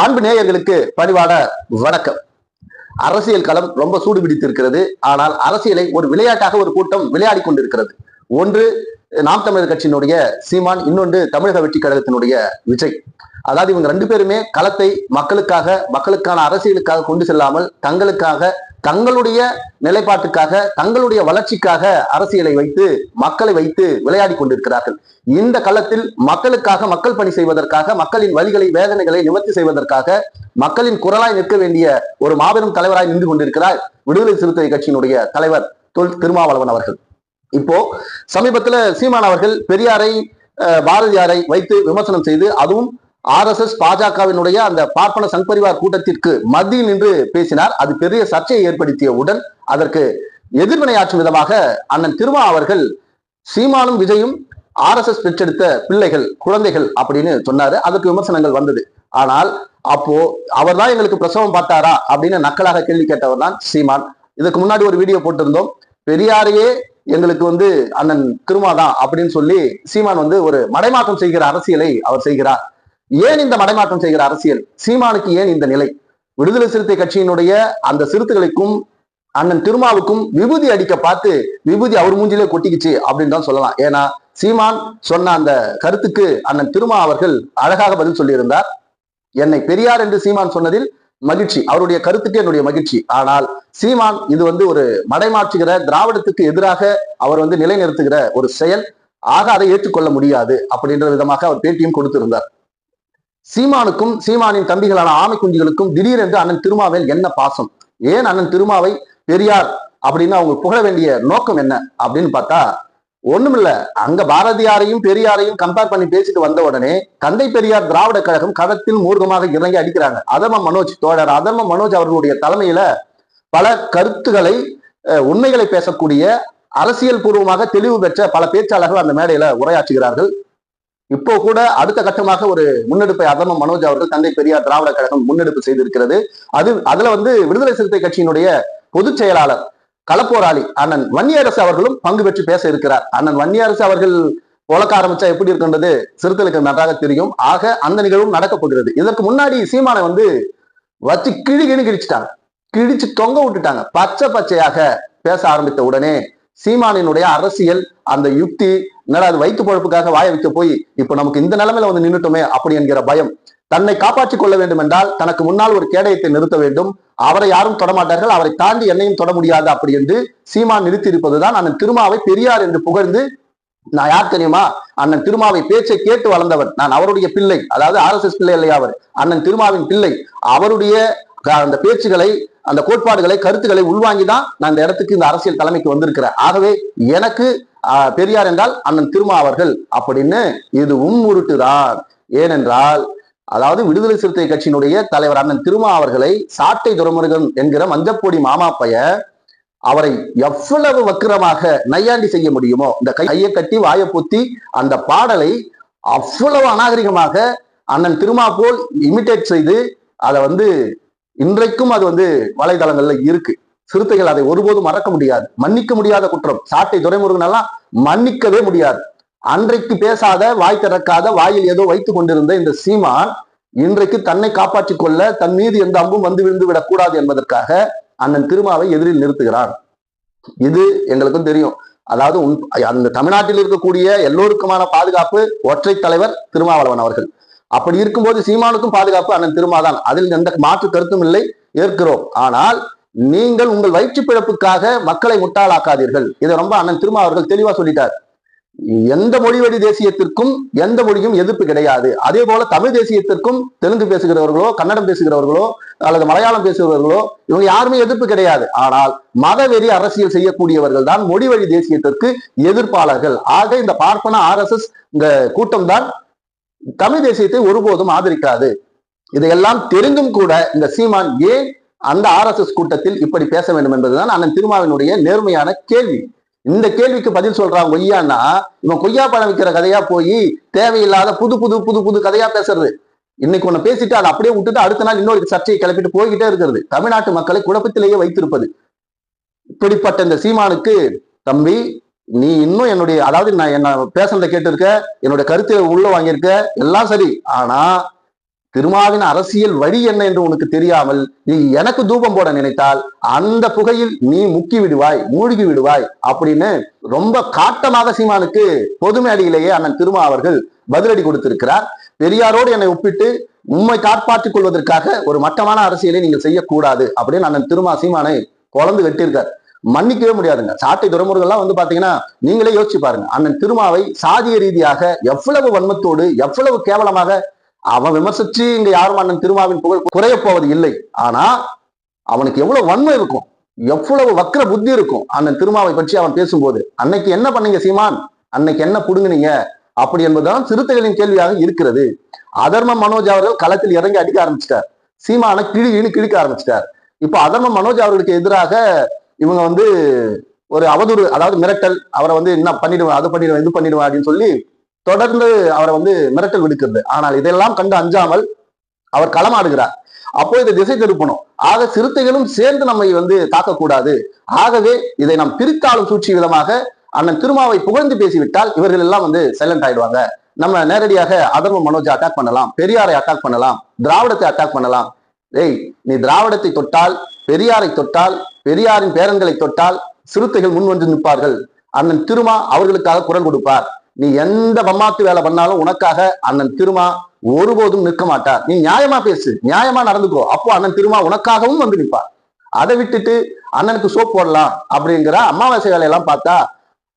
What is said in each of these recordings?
ஆண்பு நேயர்களுக்கு பணிவான வணக்கம். அரசியல் களம் ரொம்ப சூடு பிடித்திருக்கிறது. ஆனால் அரசியலை ஒரு விளையாட்டாக ஒரு கூட்டம் விளையாடி கொண்டிருக்கிறது. ஒன்று நாம் தமிழர் கட்சியினுடைய சீமான் இன்னொன்று தமிழக வெற்றி கழகத்தினுடைய விஜய். அதாவது இவங்க ரெண்டு பேருமே களத்தை மக்களுக்காக மக்களுக்கான அரசியலுக்காக கொண்டு செல்லாமல் தங்களுக்காக தங்களுடைய நிலைப்பாட்டுக்காக தங்களுடைய வளர்ச்சிக்காக அரசியலை வைத்து மக்களை வைத்து விளையாடி கொண்டிருக்கிறார்கள். இந்த களத்தில் மக்களுக்காக மக்கள் பணி செய்வதற்காக மக்களின் வழிகளை வேதனைகளை நிவர்த்தி செய்வதற்காக மக்களின் குரலாய் நிற்க வேண்டிய ஒரு மாபெரும் தலைவராய் நின்று கொண்டிருக்கிறார் விடுதலை சிறுத்தை கட்சியினுடைய தலைவர் தொல் திருமாவளவன் அவர்கள். இப்போ சமீபத்துல சீமான் அவர்கள் பெரியாரை பாரதியாரை வைத்து விமர்சனம் செய்து அதுவும் ஆர் எஸ் எஸ் பாஜகவினுடைய அந்த பார்ப்பன சங்பரிவார் கூட்டத்திற்கு மத்தியில் நின்று பேசினார். அது பெரிய சர்ச்சையை ஏற்படுத்தியவுடன் அதற்கு எதிர்வினையாற்றும் விதமாக அண்ணன் திருமா அவர்கள் சீமானும் விஜயும் ஆர் எஸ் எஸ் பெற்றெடுத்த பிள்ளைகள் குழந்தைகள் அப்படின்னு சொன்னாரு. அதற்கு விமர்சனங்கள் வந்தது. ஆனால் அப்போ அவர் தான் எங்களுக்கு பிரசவம் பார்த்தாரா அப்படின்னு நக்கலாக கேள்வி கேட்டவர் தான் சீமான். இதுக்கு முன்னாடி ஒரு வீடியோ போட்டிருந்தோம். பெரியாரையே எங்களுக்கு வந்து அண்ணன் திருமாதான் அப்படின்னு சொல்லி சீமான் வந்து ஒரு மடைமாற்றம் செய்கிற அரசியலை அவர் செய்கிறார். ஏன் இந்த மடைமாற்றம் செய்கிற அரசியல்? சீமானுக்கு ஏன் இந்த நிலை? விடுதலை சிறுத்தை கட்சியினுடைய அந்த சிறுத்தைகளுக்கும் அண்ணன் திருமாவுக்கும் விபூதி அடிக்க பார்த்து விபூதி அவர் மூஞ்சிலே கொட்டிக்கிச்சு அப்படின்னு தான் சொல்லலாம். ஏன்னா சீமான் சொன்ன அந்த கருத்துக்கு அண்ணன் திருமா அவர்கள் அழகாக பதில் சொல்லியிருந்தார். என்னை பெரியார் என்று சீமான் சொன்னதில் மகிழ்ச்சி. அவருடைய கருத்துக்கு என்னுடைய மகிழ்ச்சி. ஆனால் சீமான் இது வந்து ஒரு மடைமாற்றுகிற திராவிடத்துக்கு எதிராக அவர் வந்து நிலைநிறுத்துகிற ஒரு செயல். ஆக அதை ஏற்றுக்கொள்ள முடியாது அப்படின்ற விதமாக அவர் பேட்டியும் கொடுத்திருந்தார். சீமானுக்கும் சீமானின் தம்பிகளான ஆமை குஞ்சுகளுக்கும் திடீரென்று அண்ணன் திருமாவேல் என்ன பாசம்? ஏன் அண்ணன் திருமாவை பெரியார் அப்படின்னு அவங்க புகழ வேண்டிய நோக்கம் என்ன அப்படின்னு பார்த்தா ஒண்ணுமில்ல. அங்க பாரதியாரையும் பெரியாரையும் கம்பேர் பண்ணி பேசிட்டு வந்த உடனே தந்தை பெரியார் திராவிட கழகம் களத்தில் மூர்க்கமாக இறங்கி அடிக்கிறாங்க. அதர்ம மனோஜ் தோழர் அதர்ம மனோஜ் அவர்களுடைய தலைமையில பல கருத்துக்களை உண்மைகளை பேசக்கூடிய அரசியல் பூர்வமாக தெளிவு பெற்ற பல பேச்சாளர்கள் அந்த மேடையில உரையாற்றுகிறார்கள். இப்போ கூட அடுத்த கட்டமாக ஒரு முன்னெடுப்பை அதம மனோஜ் அவர்கள் தந்தை பெரியார் திராவிட கழகம் முன்னெடுப்பு செய்திருக்கிறது. அது அதுல வந்து விடுதலை சிறுத்தை கட்சியினுடைய பொதுச் செயலாளர் களப்போராளி அண்ணன் வன்னியரசு அவர்களும் பங்கு பெற்று பேச இருக்கிறார். அண்ணன் வன்னியரசு அவர்கள் உழக்க ஆரம்பிச்சா எப்படி இருக்கின்றது சிறுத்தைகளுக்கு நன்றாக தெரியும். ஆக அந்த நிகழ்வும் நடக்க போகிறது. இதற்கு முன்னாடி சீமானை வந்து வச்சு கிழி கிழிச்சிட்டாங்க. கிழிச்சு தொங்க விட்டுட்டாங்க. பச்சை பச்சையாக பேச ஆரம்பித்த உடனே சீமானினுடைய அரசியல் அந்த யுக்தி என்னடா அது வயிற்று பொழப்புக்காக வாய வைக்க போய் இப்ப நமக்கு இந்த நிலைமையில வந்து நின்னுட்டோமே அப்படி என்கிற பயம். தன்னை காப்பாற்றிக் கொள்ள வேண்டும் என்றால் தனக்கு முன்னால் ஒரு கேடயத்தை நிறுத்த வேண்டும். அவரை யாரும் தொடமாட்டார்கள். அவரை தாண்டி என்னையும் தொட முடியாது அப்படி என்று சீமான் நிறுத்தியிருப்பதுதான் அந்த அண்ணன் திருமாவை பெரியார் என்று புகழ்ந்து நான் யார் தெரியுமா? அண்ணன் திருமாவை பேச்சை கேட்டு வளர்ந்தவன். நான் அவருடைய பிள்ளை. அதாவது ஆர் எஸ் எஸ் பிள்ளை இல்லையா அவர்? அண்ணன் திருமாவின் பிள்ளை. அவருடைய அந்த பேச்சுகளை அந்த கோட்பாடுகளை கருத்துக்களை உள்வாங்கி தான் நான் இந்த இடத்துக்கு இந்த அரசியல் தலைமைக்கு வந்திருக்கிறேன். ஆகவே எனக்கு பெரியார் என்றால் அண்ணன் திருமா அவர்கள் அப்படின்னு இதுவும் உருட்டுதான் ஏனென்றால் அதாவது விடுதலை சிறுத்தை கட்சியினுடைய தலைவர் அண்ணன் திருமா அவர்களை சாட்டை துரைமுருகன் என்கிற மஞ்சப்பொடி மாமா பைய அவரை எவ்வளவு வக்கிரமாக நையாண்டி செய்ய முடியுமோ இந்த கை- கையை கட்டி வாயை பொத்தி அந்த பாடலை அவ்வளவு அநாகரிகமாக அண்ணன் திருமா போல் இமிட்டேட் செய்து அதை வந்து இன்றைக்கும் அது வந்து வலைதளங்கள்ல இருக்கு. சிறுத்தைகள் அதை ஒருபோதும் மறக்க முடியாது. மன்னிக்க முடியாத குற்றம். சாட்டை துரைமுருகன் எல்லாம் மன்னிக்கவே முடியாது. அன்றைக்கு பேசாத வாய் திறக்காத வாயில் ஏதோ வைத்துக் கொண்டிருந்த இந்த சீமான் இன்றைக்கு தன்னை காப்பாற்றிக் கொள்ள தன் மீது எந்த அம்பும் வந்து விழுந்து விடக்கூடாது என்பதற்காக அண்ணன் திருமாவை எதிரில் நிறுத்துகிறார். இது எங்களுக்கும் தெரியும். அதாவது உன்- அந்த தமிழ்நாட்டில் இருக்கக்கூடிய எல்லோருக்குமான பாதுகாப்பு ஒற்றை தலைவர் திருமாவளவன் அவர்கள். அப்படி இருக்கும்போது சீமானுக்கும் பாதுகாப்பு அண்ணன் திருமாதான். அதில் எந்த மாற்று கருத்தும் இல்லை ஏற்கிறோம். ஆனால் நீங்கள் உங்கள் வயிற்று பிழப்புக்காக மக்களை முட்டாளாக்காதீர்கள். இதை ரொம்ப அண்ணன் திருமா அவர்கள் தெளிவா சொல்லிட்டார். எந்த மொழிவழி தேசியத்திற்கும் எந்த மொழியும் எதிர்ப்பு கிடையாது. அதே போல தமிழ் தேசியத்திற்கும் தெலுங்கு பேசுகிறவர்களோ கன்னடம் பேசுகிறவர்களோ அல்லது மலையாளம் பேசுகிறவர்களோ இவங்க யாருமே எதிர்ப்பு கிடையாது. ஆனால் மதவெறி அரசியல் செய்யக்கூடியவர்கள் தான் மொழி வழி தேசியத்திற்கு எதிர்ப்பாளர்கள். ஆக இந்த பார்ப்பன ஆர் எஸ் எஸ் இந்த கூட்டம் தான் தமிழ் தேசியத்தை ஒருபோதும் ஆதரிக்காது. இதையெல்லாம் தெரிந்தும் கூட இந்த சீமான் ஏன் அந்த ஆர் எஸ் எஸ் கூட்டத்தில் இப்படி பேச வேண்டும் என்பதுதான் அண்ணன் திருமாவினுடைய நேர்மையான கேள்வி. இந்த கேள்விக்கு பதில் சொல்றான் கொய்யான்னா இவன் கொய்யா பழம் விற்கிற கதையா போய் தேவையில்லாத புது புது புது புது கதையா பேசுறது. இன்னைக்கு ஒண்ணு பேசிட்டு அதை அப்படியே விட்டுட்டு அடுத்த நாள் இன்னொரு சர்ச்சையை கிளப்பிட்டு போய்கிட்டே இருக்கிறது. தமிழ்நாட்டு மக்களை குழப்பத்திலேயே வைத்திருப்பது. இப்படிப்பட்ட இந்த சீமானுக்கு தம்பி நீ இன்னும் என்னுடைய அதாவது நான் என்ன பேசுறத கேட்டிருக்க என்னுடைய கருத்தை உள்ள வாங்கியிருக்க எல்லாம் சரி. ஆனா திருமாவின் அரசியல் வழி என்ன என்று உனக்கு தெரியாமல் நீ எனக்கு தூபம் போட நினைத்தால் அந்த புகையில் நீ முக்கி விடுவாய் மூழ்கி விடுவாய் அப்படின்னு ரொம்ப காட்டமாக சீமானுக்கு பொது மேடையிலேயே அண்ணன் திருமா அவர்கள் பதிலடி கொடுத்திருக்கிறார். பெரியாரோடு என்னை ஒப்பிட்டு உண்மை காப்பாற்றிக் கொள்வதற்காக ஒரு மட்டமான அரசியலை நீங்கள் செய்யக்கூடாது அப்படின்னு அண்ணன் திருமா சீமானை குழந்து கட்டியிருக்கார். மன்னிக்கவே முடியாதுங்க. சாட்டை துறைமுருகெல்லாம் வந்து பாத்தீங்கன்னா நீங்களே யோசிச்சு பாருங்க. அண்ணன் திருமாவை சாதிய ரீதியாக எவ்வளவு வன்மத்தோடு எவ்வளவு கேவலமாக அவன் விமர்சிச்சு இங்க யாரும் அண்ணன் திருமாவின் புகழ் குறைய போவது இல்லை. ஆனா அவனுக்கு எவ்வளவு வன்மை இருக்கும் எவ்வளவு வக்ர புத்தி இருக்கும் அண்ணன் திருமாவை பற்றி அவன் பேசும்போது. அன்னைக்கு என்ன பண்ணீங்க சீமான்? அன்னைக்கு என்ன புடுங்குனீங்க? அப்படி என்பதுதான் சிறுத்தைகளின் கேள்வியாக இருக்கிறது. அதர்ம மனோஜ் அவர்கள் களத்தில் இறங்கி அடிக்க ஆரம்பிச்சிட்டார். சீமான கிழி கிழி கிழிக்க ஆரம்பிச்சிட்டார். இப்போ அதர்ம மனோஜ் அவர்களுக்கு எதிராக இவங்க வந்து ஒரு அவதூறு அதாவது மிரட்டல் அவரை வந்து என்ன பண்ணிடுவேன் அது பண்ணிடுவேன் இது பண்ணிடுவேன் அப்படின்னு சொல்லி தொடர்ந்து அவரை வந்து மிரட்டல் விடுக்கிறது. ஆனால் இதெல்லாம் கண்டு அஞ்சாமல் அவர் களமாடுகிறார். அப்போ இதை திசை திருப்பணும். ஆக சிறுத்தைகளும் சேர்ந்து நம்மை வந்து தாக்கக்கூடாது. ஆகவே இதை நாம் பிரித்தாளும் சூழ்ச்சி விதமாக அண்ணன் திருமாவை புகழ்ந்து பேசிவிட்டால் இவர்கள் எல்லாம் வந்து சைலண்ட் ஆயிடுவாங்க. நம்ம நேரடியாக அதர்ம மனோஜை அட்டாக் பண்ணலாம். பெரியாரை அட்டாக் பண்ணலாம். திராவிடத்தை அட்டாக் பண்ணலாம். ஏய் நீ திராவிடத்தை தொட்டால் பெரியாரை தொட்டால் பெரியாரின் பேரன்களை தொட்டால் சிறுத்தைகள் முன் வந்து நிற்பார்கள். அண்ணன் திருமா அவர்களுக்காக குரல் கொடுப்பார். நீ எந்த பம்மாத்து வேலை பண்ணாலும் உனக்காக அண்ணன் திருமா ஒருபோதும் நிற்க மாட்டார். நீ நியாயமா பேசு. நியாயமா நடந்துக்கோ. அப்போ அண்ணன் திருமா உனக்காகவும் வந்து நிற்பார். அதை விட்டுட்டு அண்ணனுக்கு சோப் போடலாம் அப்படிங்கிற அமாவாசை வேலையெல்லாம் பார்த்தா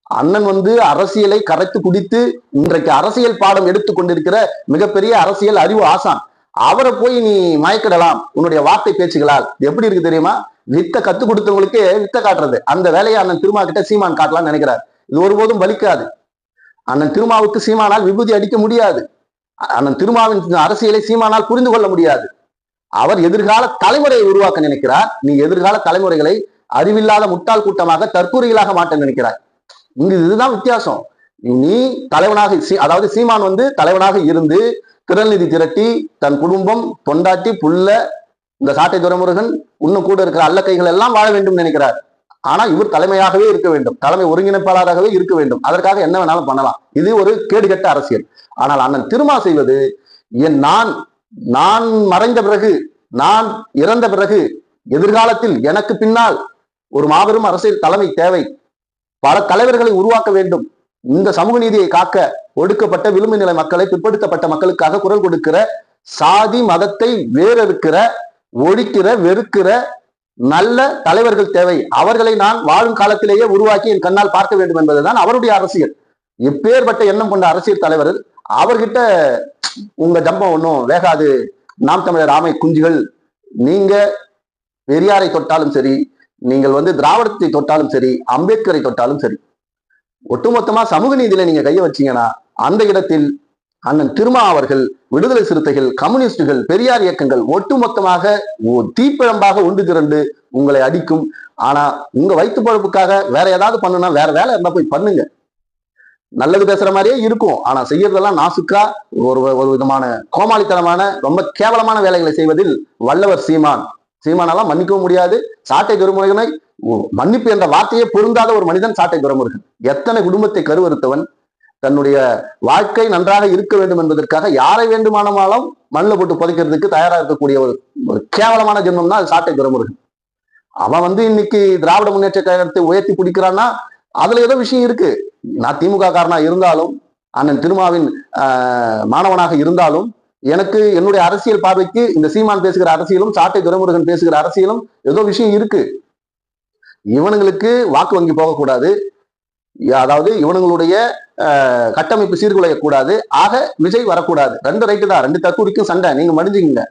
அண்ணன் வந்து அரசியலை கரைத்து குடித்து இன்றைக்கு அரசியல் பாடம் எடுத்துக் கொண்டிருக்கிற மிகப்பெரிய அரசியல் அறிவு ஆசான். அவரை போய் நீ மயக்கிடலாம். உன்னுடைய வார்த்தை பேச்சுகளால். எப்படி இருக்கு தெரியுமா? வித்த கத்து கொடுத்தவங்களுக்கே வித்த காட்டுறது. அந்த வேலையை அண்ணன் திருமா கிட்ட சீமான் காட்டலாம்னு நினைக்கிறார். இது ஒருபோதும் பலிக்காது அண்ணன் திருமாவுக்கு சீமானால் விபூதி அடிக்க முடியாது. அண்ணன் திருமாவின் அரசியலை சீமானால் புரிந்து கொள்ள முடியாது. அவர் எதிர்கால தலைமுறையை உருவாக்க நினைக்கிறார். நீ எதிர்கால தலைமுறைகளை அறிவில்லாத முட்டாள் கூட்டமாக தற்கூறிகளாக மாட்ட நினைக்கிறாய். இங்கு இதுதான் வித்தியாசம். நீ தலைவனாக சீ- அதாவது சீமான் வந்து தலைவனாக இருந்து திறநிதி திரட்டி தன் குடும்பம் தொண்டாட்டி புள்ள இந்த சாட்டை துரைமுருகன் இன்னும் கூட இருக்கிற அல்ல கைகள் எல்லாம் வாழ வேண்டும் நினைக்கிறார். ஆனா இவர் தலைமையாகவே இருக்க வேண்டும். தலைமை ஒருங்கிணைப்பாளராகவே இருக்க வேண்டும். அதற்காக என்ன வேணாலும் பண்ணலாம். இது ஒரு கேடுகெட்ட அரசியல். ஆனால் அண்ணன் திருமா செய்வது என் நான் நான் மறைந்த பிறகு நான் இறந்த பிறகு எதிர்காலத்தில் எனக்கு பின்னால் ஒரு மாபெரும் அரசியல் தலைமை தேவை. பல தலைவர்களை உருவாக்க வேண்டும். இந்த சமூக நீதியை காக்க ஒடுக்கப்பட்ட விளிம்பு நிலை மக்களை பிற்படுத்தப்பட்ட மக்களுக்காக குரல் கொடுக்கிற சாதி மதத்தை வேறறுக்கிற ஒழிக்கிற வெறுக்கிற நல்ல தலைவர்கள் தேவை. அவர்களை நான் வாழும் காலத்திலேயே உருவாக்கி என் கண்ணால் பார்க்க வேண்டும் என்பதுதான் அவருடைய அரசியல். எப்பேற்பட்ட எண்ணம் கொண்ட அரசியல் தலைவர் அவர்கிட்ட உங்க ஜம்பம் ஒன்றும் வேகாது. நாம் தமிழர் ஆமை குஞ்சுகள். நீங்க பெரியாரை தொட்டாலும் சரி நீங்கள் வந்து திராவிடத்தை தொட்டாலும் சரி அம்பேத்கரை தொட்டாலும் சரி ஒட்டுமொத்தமா சமூக நீதியில நீங்க கையை வச்சீங்கன்னா அந்த இடத்தில் அண்ணன் திருமா அவர்கள் விடுதலை சிறுத்தைகள் கம்யூனிஸ்டுகள் பெரியார் இயக்கங்கள் ஒட்டுமொத்தமாக ஓ- தீப்பிழம்பாக ஒன்று திரண்டு உங்களை அடிக்கும். ஆனா உங்க வயிற்று பழப்புக்காக வேற ஏதாவது பண்ணுனா வேற வேலை இருந்தா போய் பண்ணுங்க. நல்லது பேசுற மாதிரியே இருக்கும். ஆனா செய்யறதெல்லாம் நாசுக்கா ஒரு ஒரு விதமான கோமாளித்தனமான ரொம்ப கேவலமான வேலைகளை செய்வதில் வல்லவர் சீமான். சீமானெல்லாம் மன்னிக்கவும் முடியாது. சாட்டை துறைமுருகனை ஓ- மன்னிப்பு என்ற வார்த்தையே பொருந்தாத ஒரு மனிதன் சாட்டை துறைமுருகன். எத்தனை குடும்பத்தை கருவறுத்தவன் தன்னுடைய வாழ்க்கை நன்றாக இருக்க வேண்டும் என்பதற்காக யாரை வேண்டுமானாலும் மண்ணில் போட்டு புதைக்கிறதுக்கு தயாராக இருக்கக்கூடிய ஒரு ஒரு கேவலமான ஜென்மம் அது சாட்டை துறைமுருகன் அவன் வந்து இன்னைக்கு திராவிட முன்னேற்ற கழகத்தை உயர்த்தி பிடிக்கிறான்னா அதுல ஏதோ விஷயம் இருக்கு. நான் திமுக காரனா இருந்தாலும் அண்ணன் திருமாவின் மாணவனாக இருந்தாலும் எனக்கு என்னுடைய அரசியல் பார்வைக்கு இந்த சீமான் பேசுகிற அரசியலும் சாட்டை துறைமுருகன் பேசுகிற அரசியலும் ஏதோ விஷயம் இருக்கு. இவனுங்களுக்கு வாக்கு வங்கி போகக்கூடாது. அதாவது இவனுங்களுடைய கட்டமைப்பு சீர்குலையக்கூடாது. ஆக விஜய் வரக்கூடாது. ரெண்டு ரைட்டு தான். ரெண்டு தற்கூரிக்கும் சண்டை. நீங்க மடிஞ்சுங்க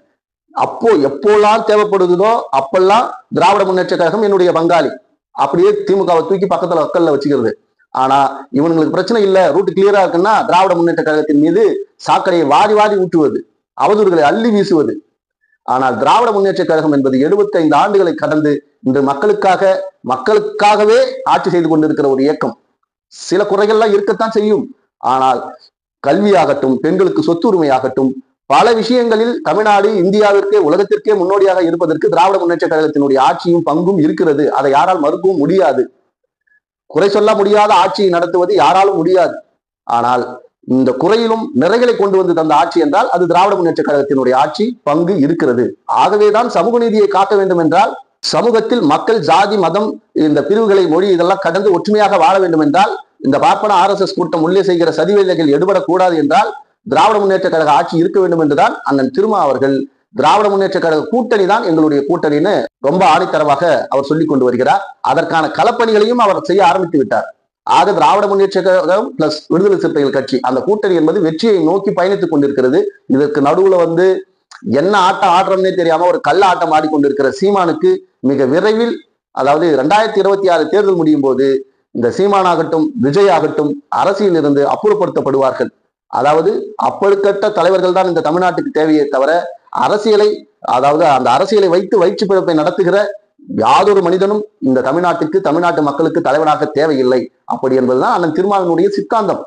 அப்போ எப்போல்லாம் தேவைப்படுதோ அப்பெல்லாம் திராவிட முன்னேற்ற கழகம் என்னுடைய பங்காளி. அப்படியே திமுகவை தூக்கி பக்கத்துல வக்கல்ல வச்சுக்கிறது. ஆனா இவனுங்களுக்கு பிரச்சனை இல்ல. ரூட் கிளியரா இருக்குன்னா திராவிட முன்னேற்ற கழகத்தின் மீது சாக்கடையை வாரி வாரி ஊற்றுவது அவதூறுகளை அள்ளி வீசுவது. ஆனால் திராவிட முன்னேற்ற கழகம் என்பது 75 ஆண்டுகளை கடந்து இன்று மக்களுக்காக மக்களுக்காகவே ஆட்சி செய்து கொண்டிருக்கிற ஒரு இயக்கம். சில குறைகள்லாம் இருக்கத்தான் செய்யும். ஆனால் கல்வியாகட்டும் பெண்களுக்கு சொத்துரிமையாகட்டும் பல விஷயங்களில் தமிழ்நாடு இந்தியாவிற்கே உலகத்திற்கே முன்னோடியாக இருப்பதற்கு திராவிட முன்னேற்ற கழகத்தினுடைய ஆட்சியும் பங்கும் இருக்கிறது. அதை யாரால் மறுக்கவும் முடியாது. குறை சொல்ல முடியாத ஆட்சியை நடத்துவது யாராலும் முடியாது. ஆனால் இந்த குறையிலும் நிறைகளை கொண்டு வந்து தந்த ஆட்சி என்றால் அது திராவிட முன்னேற்ற கழகத்தினுடைய ஆட்சி பங்கு இருக்கிறது. ஆகவேதான் சமூக நீதியை காக்க வேண்டும் என்றால் சமூகத்தில் மக்கள் ஜாதி மதம் இந்த பிரிவுகளை மொழி இதெல்லாம் கடந்து ஒற்றுமையாக வாழ வேண்டும் என்றால் இந்த பார்ப்பன ஆர் எஸ் எஸ் கூட்டம் உள்ளே செய்கிற சதிவேலைகள் எடுபடக்கூடாது என்றால் திராவிட முன்னேற்ற கழக ஆட்சி இருக்க வேண்டும் என்றுதான் அண்ணன் திருமா அவர்கள் திராவிட முன்னேற்ற கழக கூட்டணி தான் எங்களுடைய கூட்டணின்னு ரொம்ப ஆணித்தரமாக அவர் சொல்லிக் கொண்டு வருகிறார். அதற்கான களப்பணிகளையும் அவர் செய்ய ஆரம்பித்து விட்டார். ஆக திராவிட முன்னேற்ற கழகம் பிளஸ் விடுதலை சிறுத்தைகள் கட்சி அந்த கூட்டணி என்பது வெற்றியை நோக்கி பயணித்துக் கொண்டிருக்கிறது. இதற்கு நடுவுல வந்து என்ன ஆட்டம் ஆடுறோம்னே தெரியாம ஒரு கள்ள ஆட்டம் ஆடிக்கொண்டிருக்கிற சீமானுக்கு மிக விரைவில் அதாவது ரெண்டாயிரத்தி இருபத்தி ஆறு தேர்தல் முடியும் போது இந்த சீமானாகட்டும் விஜய் ஆகட்டும் அரசியல் இருந்து அப்புறப்படுத்தப்படுவார்கள். அதாவது அப்பழுக்கட்ட தலைவர்கள் தான் இந்த தமிழ்நாட்டுக்கு தேவையே தவிர அரசியலை அதாவது அந்த அரசியலை வைத்து வயிற்று பிறப்பை நடத்துகிற யாதொரு மனிதனும் இந்த தமிழ்நாட்டுக்கு தமிழ்நாட்டு மக்களுக்கு தலைவனாக தேவையில்லை. அப்படி என்பதுதான் அண்ணன் திருமாவனுடைய சித்தாந்தம்.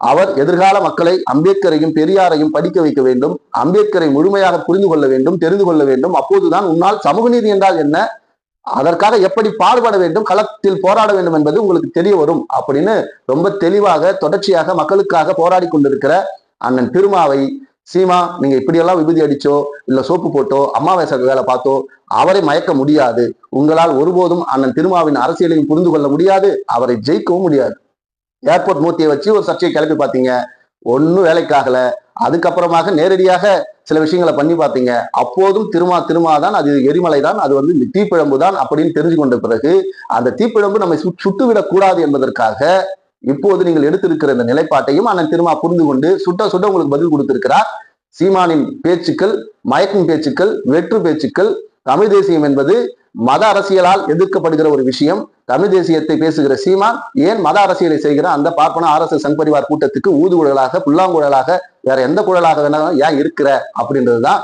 அவர் எதிர்கால மக்களை அம்பேத்கரையும் பெரியாரையும் படிக்க வைக்க வேண்டும். அம்பேத்கரை முழுமையாக புரிந்து கொள்ள வேண்டும் தெரிந்து கொள்ள வேண்டும். அப்போதுதான் உன்னால் சமூக நீதி என்றால் என்ன? அதற்காக எப்படி பாடுபட வேண்டும்? களத்தில் போராட வேண்டும் என்பது உங்களுக்கு தெரிய வரும். அப்படின்னு ரொம்ப தெளிவாக தொடர்ச்சியாக மக்களுக்காக போராடி கொண்டிருக்கிற அண்ணன் திருமாவை சீமா நீங்க இப்படியெல்லாம் விபூதி அடிச்சோ இல்ல சோப்பு போட்டோ அம்மாவேச வேலை பார்த்தோ அவரை மயக்க முடியாது. உங்களால் ஒருபோதும் அண்ணன் திருமாவின் அரசியலையும் புரிந்து கொள்ள முடியாது. அவரை ஜெயிக்கவும் முடியாது. ஏர்போர்ட் மூர்த்தியை வச்சு ஒரு சர்ச்சையை கிளப்பி பார்த்தீங்க. ஒன்றும் வேலைக்காகல. அதுக்கப்புறமாக நேரடியாக சில விஷயங்களை பண்ணி பார்த்தீங்க. அப்போதும் திருமா திருமா தான் அது எரிமலை தான் அது வந்து தீப்பிழம்பு தான் அப்படின்னு தெரிஞ்சு கொண்ட பிறகு அந்த தீப்பிழம்பு நம்மை சுட்டுவிடக் கூடாது என்பதற்காக இப்போது நீங்கள் எடுத்திருக்கிற இந்த நிலைப்பாட்டையும் அண்ணன் திருமா புரிந்து கொண்டு சுட்ட சுட்ட உங்களுக்கு பதில் கொடுத்திருக்கிறார். சீமானின் பேச்சுக்கள் மயக்கும் பேச்சுக்கள் வெற்று பேச்சுக்கள் தமிழ் தேசியம் என்பது மத அரசியலால் எதிர்க்கப்படுகிற ஒரு விஷயம். தமிழ் தேசியத்தை பேசுகிற சீமான் ஏன் மத அரசியலை செய்கிற அந்த பார்ப்பன ஆர் எஸ் எஸ் சங்பரிவார் கூட்டத்துக்கு ஊதுகுழலாக புல்லாங்குழலாக வேற எந்த குழலாக வேணாலும் ஏன் இருக்கிற அப்படின்றதுதான்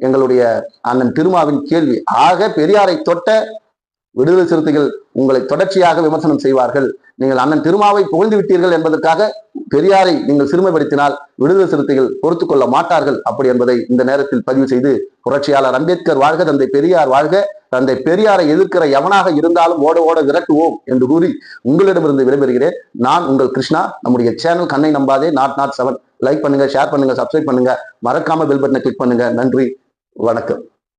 எங்களுடைய அண்ணன் திருமாவின் கேள்வி. ஆக பெரியாரை தொட்ட விடுதலை சிறுத்தைகள் உங்களை தொடர்ச்சியாக விமர்சனம் செய்வார்கள். நீங்கள் அண்ணன் திருமாவை புகழ்ந்து விட்டீர்கள் என்பதற்காக பெரியாரை நீங்கள் சிறுமைப்படுத்தினால் விடுதலை சிறுத்தைகள் பொறுத்து கொள்ள மாட்டார்கள் அப்படி என்பதை இந்த நேரத்தில் பதிவு செய்து புரட்சியாளர் அம்பேத்கர் வாழ்க தந்தை பெரியார் வாழ்க தந்தை பெரியாரை எதிர்க்கிற எவனாக இருந்தாலும் ஓட ஓட விரட்டுவோம் என்று கூறி உங்களிடமிருந்து விடைபெறுகிறேன். நான் உங்கள் கிருஷ்ணா. நம்முடைய சேனல் கண்ணை நம்பாதே நாட் நாட் செவன். லைக் பண்ணுங்க ஷேர் பண்ணுங்க சப்ஸ்கிரைப் பண்ணுங்க. மறக்காம பெல் பட்டனை கிளிக் பண்ணுங்க. நன்றி வணக்கம்.